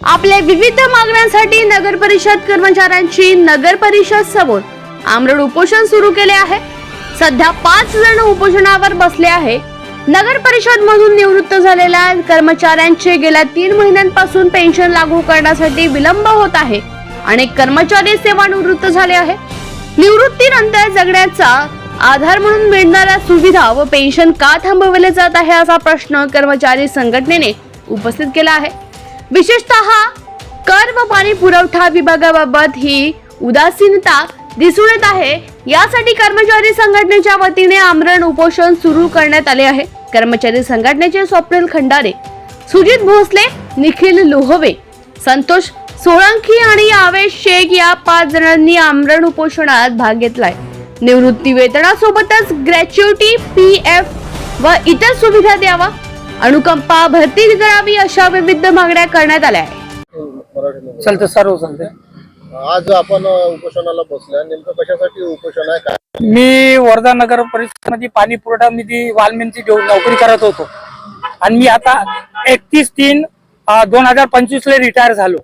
आपल्या विविध मागण्यांसाठी नगर परिषद कर्मचाऱ्यांची नगर परिषद समोर आमरण उपोषण सुरू केले आहे. सध्या पाच जण उपोषणावर बसले आहे. नगर परिषद मधून निवृत्त झालेल्या कर्मचाऱ्यांचे गेल्या तीन महिन्यांपासून पेन्शन लागू करण्यासाठी विलंब होत आहे. अनेक कर्मचारी सेवानिवृत्त झाले आहे. निवृत्तीनंतर जगण्याचा आधार म्हणून मिळणाऱ्या सुविधा व पेन्शन का थांबवले जात आहे असा प्रश्न कर्मचारी संघटनेने उपस्थित केला आहे. विशेषतः कर व पाणी पुरवठा विभागाबाबत ही उदासीनता दिसून येत आहे. यासाठी कर्मचारी संघटनेच्या वतीने आमरण उपोषण सुरू करण्यात आले आहे. कर्मचारी संघटनेचे स्वप्नील खंडारे सुजित भोसले निखिल लोहवे संतोष सोळंकी आणि आवेश शेख या पाच जणांनी आमरण उपोषणात भाग घेतलाय. निवृत्ती वेतनासोबतच ग्रॅच्युटी पी एफ व इतर सुविधा द्यावा. अनुकंपा भरती करावी अशा विविध मागण्या करण्यात आल्या आहे चालतं सर्व चालतंय आज आपण उपोषणाला बसलोय. नेमकं कशासाठी उपोषण आहे? काय? मी वर्धा नगर परिषदेमध्ये पाणी पुरवठा निधी वाल्मींची नोकरी करत होतो. आणि मी आता एकतीस तीन दोन हजार पंचवीस ला रिटायर झालो.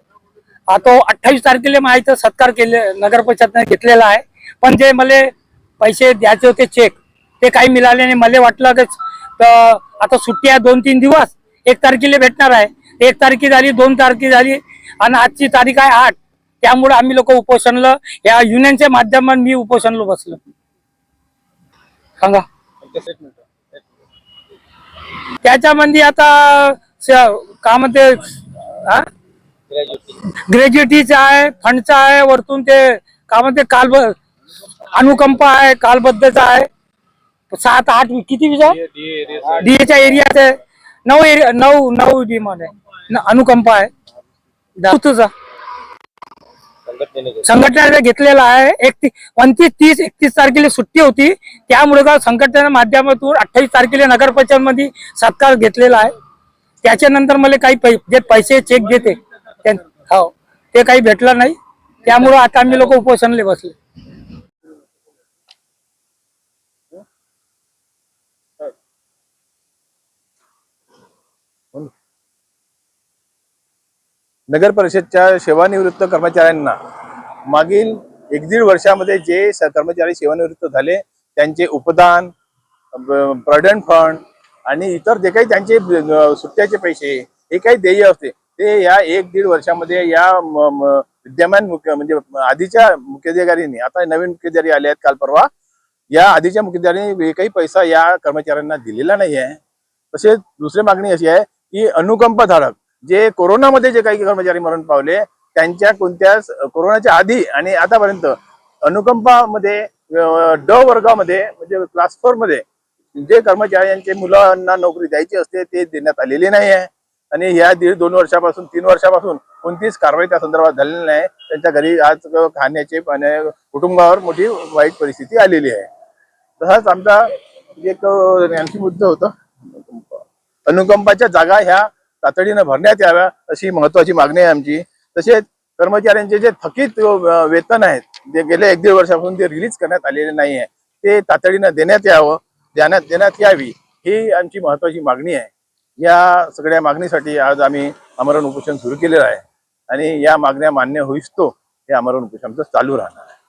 आता अठ्ठावीस तारखेला माहिती सत्कार केले नगर परिषदने घेतलेला आहे. पण जे मला पैसे द्यायचे होते चेक ते काही मिळाले नाही. मला वाटलं की तर आता सुट्टी आहे दोन तीन दिवस एक तारखेला भेटणार आहे. एक तारखे झाली दोन तारखे झाली आणि आजची तारीख आहे आठ. त्यामुळे आम्ही लोक उपोषणलं या युनियनच्या माध्यमातून मी उपोषणलो बसलो. सांगा. त्याच्यामध्ये आता काय का म्हणते हा? ग्रॅज्युएटीचा आहे फंडचा आहे वरतून ते का म्हणते काल अनुकंप आहे कालबद्धचा आहे. सात आठ किती विजा डीएच्या एरियात आहे. नऊ एरिया नऊ नऊ डिमांड आहे. अनुकंप आहे. तुझा संघटनेने घेतलेला आहे. एकतीस पंचवीस तीस एकतीस तारखेला सुट्टी होती. त्यामुळे का संघटनेच्या माध्यमातून अठ्ठावीस तारखेला नगरमध्ये सत्कार घेतलेला आहे. त्याच्यानंतर मला काही पै जे पैसे चेक देते. हो. ते काही भेटलं नाही. त्यामुळं आता आम्ही लोक उपोषणले बसले. नगर परिषदच्या सेवानिवृत्त कर्मचाऱ्यांना मागील एक दीड वर्षामध्ये जे स- कर्मचारी सेवानिवृत्त झाले त्यांचे उपदान प्रॉव्हिडंट फंड आणि इतर जे काही त्यांचे सुट्ट्याचे पैसे हे काही देय असते ते या एक दीड वर्षामध्ये या विद्यमान मुख्य म्हणजे आधीच्या मुख्याधिकाऱ्यांनी आता नवीन मुख्याधिकारी आले आहेत काल परवा या आधीच्या मुख्याधिकाऱ्यांनी एकही काही पैसा या कर्मचाऱ्यांना दिलेला नाही आहे. तसेच दुसरी मागणी अशी आहे की अनुकंप धारक जे कोरोनामध्ये जे काही कर्मचारी मरण पावले त्यांच्या कोणत्या कोरोनाच्या आधी आणि आतापर्यंत अनुकंपामध्ये ड वर्गामध्ये म्हणजे क्लास फोरमध्ये जे कर्मचाऱ्यांचे मुलांना नोकरी द्यायची असते ते देण्यात आलेले नाही आहे. आणि ह्या दीड दोन वर्षापासून तीन वर्षापासून कोणतीच कारवाई त्या संदर्भात झालेली नाही. त्यांच्या घरी आज खाण्याचे पाण्या कुटुंबावर मोठी वाईट परिस्थिती आलेली आहे. तसाच आमचा एक आणखी मुद्दा होता. अनुकंपाच्या जागा ह्या तातडीनं भरण्यात याव्या अशी महत्वाची मागणी आहे आमची. तसेच कर्मचाऱ्यांचे जे थकीत वेतन आहेत जे गेल्या एक दीड वर्षापासून ते रिलीज करण्यात आलेले नाही आहे ते तातडीनं देण्यात यावं देण्यात देण्यात यावी ही आमची महत्वाची मागणी आहे. या सगळ्या मागणीसाठी आज आम्ही आमरण उपोषण सुरू केलेलं आहे. आणि या मागण्या मान्य होईस्तो हे आमरण उपोषण आमचं चालू राहणार आहे.